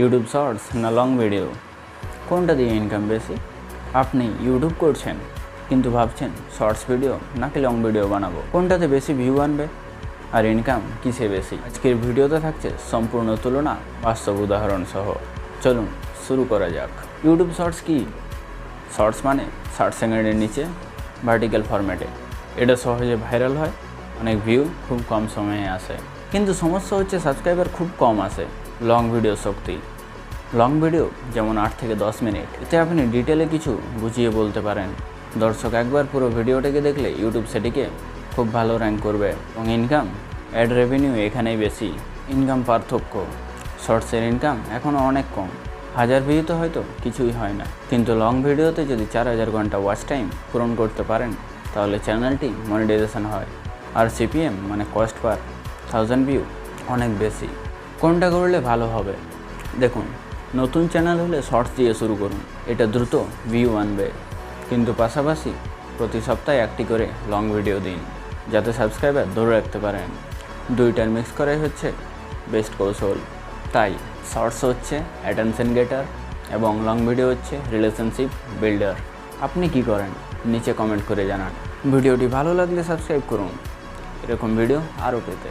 YouTube shorts না long video কোনটা দিয়ে ইনকাম বেশি? আপনি ইউটিউব করছেন, কিন্তু ভাবছেন শর্টস ভিডিও নাকি লং ভিডিও বানাবো? কোনটাতে বেশি ভিউ আনবে? আর ইনকাম কিসে বেশি? আজকের ভিডিওতে থাকছে সম্পূর্ণ তুলনা, বাস্তব উদাহরণ সহ। চলুন, শুরু করা যাক। ইউটিউব শর্টস কি? শর্টস মানে ষাট সেকেন্ডের নিচে ভার্টিক্যাল ফরম্যাটে এটা সহজে ভাইরাল হয়, অনেক ভিউ খুব কম সময়ে আসে। কিন্তু সমস্যা হচ্ছে সাবস্ক্রাইবার খুব কম আসে। লং ভিডিও শক্তি। লং ভিডিও যেমন আট থেকে দশ মিনিট, এতে আপনি ডিটেলে কিছু বুঝিয়ে বলতে পারেন। দর্শক, একবার পুরো ভিডিওটাকে দেখলে ইউটিউব সেটিকে খুব ভালো র্যাঙ্ক করবে এবং ইনকাম অ্যাড রেভিনিউ এখানেই বেশি। ইনকাম পার্থক্য শর্টসের ইনকাম এখনও অনেক কম। হাজার ভিউতে হয়তো কিছুই হয় না। কিন্তু লং ভিডিওতে যদি চার হাজার ঘণ্টা ওয়াচ টাইম পূরণ করতে পারেন, তাহলে চ্যানেলটি মনিটাইজেশন হয়। আর সিপিএম মানে কস্ট পার থাউজেন্ড ভিউ অনেক বেশি। কোনটা করলে ভালো হবে? দেখুন, নতুন চ্যানেল হলে শর্টস দিয়ে শুরু করুন। এটা দ্রুত ভিউ আনবে। কিন্তু পাশাপাশি প্রতি সপ্তাহে একটি করে লং ভিডিও দিন, যাতে সাবস্ক্রাইবার ধরে রাখতে পারেন। দুইটার মিক্স করাই হচ্ছে বেস্ট কৌশল। তাই শর্টস হচ্ছে অ্যাটেনশন গেটার এবং লং ভিডিও হচ্ছে রিলেশনশিপ বিল্ডার। আপনি কি করেন? নিচে কমেন্ট করে জানান। ভিডিওটি ভালো লাগলে সাবস্ক্রাইব করুন। এরকম ভিডিও আরও পেতে।